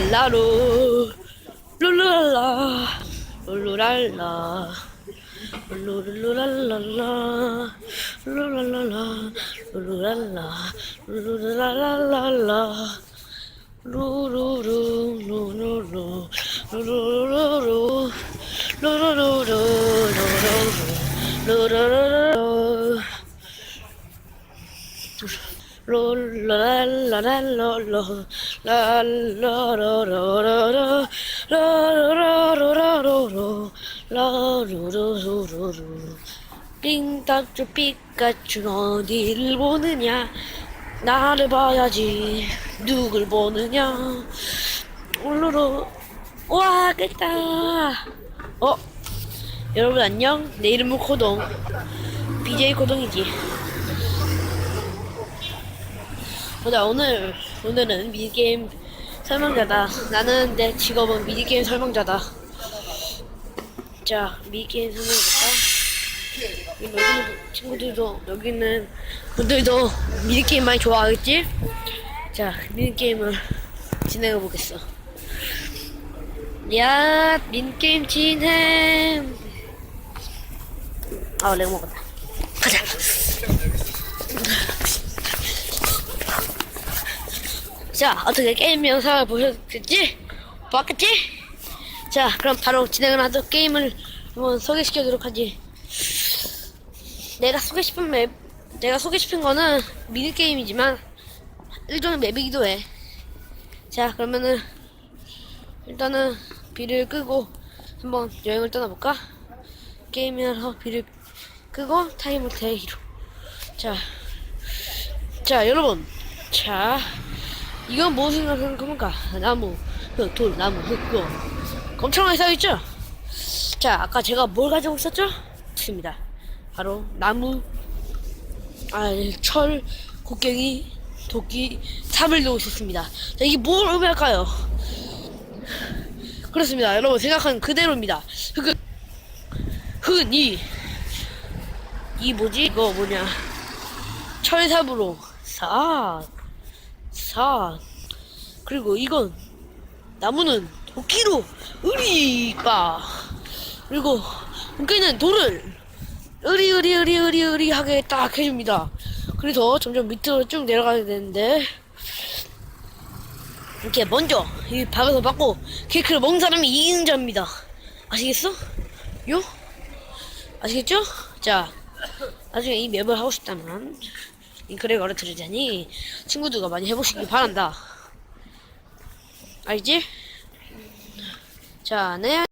룰루랄라 룰루랄라 룰루랄랄라 룰루랄랄라 룰루랄라 룰루랄랄라 루루루 루루루 루루루루 루루루루 루루루루 롤라랄 라루루루루루 삥딱주 삐까쭈 어디를 보느냐 나를 봐야지 누굴 보느냐 울루루 와 깼다 어 여러분 안녕 내 이름은 코동 BJ 코동이지 보자 오늘 오늘은 미니게임 설명자다. 나는 내 직업은 미니게임 설명자다. 자 미니게임 설명해볼까 여기 친구들도 여기 있는 분들도 미니게임 많이 좋아하겠지? 자 미니게임을 진행해 보겠어. 야 미니게임 진행! 아 내가 먹었다 가자 자, 어떻게 게임 영상을 보셨겠지? 봤겠지? 자, 그럼 바로 진행을 하도록 게임을 한번 소개시켜드리도록 하지. 내가 소개시킨 맵, 내가 소개시킨 거는 미니게임이지만, 일종의 맵이기도 해. 자, 그러면은, 일단은, 비를 끄고, 한번 여행을 떠나볼까? 게임이라서 비를 끄고, 타임을 대기로. 자, 자, 여러분. 자, 이건 무엇을 생각하는 겁니까? 나무, 흙, 돌, 나무, 흙, 그거. 엄청나게 쌓여있죠? 자, 아까 제가 뭘 가지고 있었죠? 있습니다. 바로 나무, 아, 철, 곡괭이, 도끼, 삽을 들고 있었습니다. 자, 이게 뭘 의미할까요? 그렇습니다. 여러분 생각하는 그대로입니다. 흙은, 흙은 이, 이 뭐지? 이거 뭐냐. 철삽으로 싹, 사 그리고 이건 나무는 도끼로 으리까 그리고 도끼는 돌을 으리으리으리으리으리 하게 딱 해줍니다 그래서 점점 밑으로 쭉 내려가야 되는데 이렇게 먼저 이 박아서 받고 케이크를 먹는 사람이 이기는 자입니다 아시겠어? 요? 아시겠죠? 자 나중에 이 맵을 하고 싶다면 링크를 걸어드리자니 친구들과 많이 해보시길 바란다. 알지? 자, 네.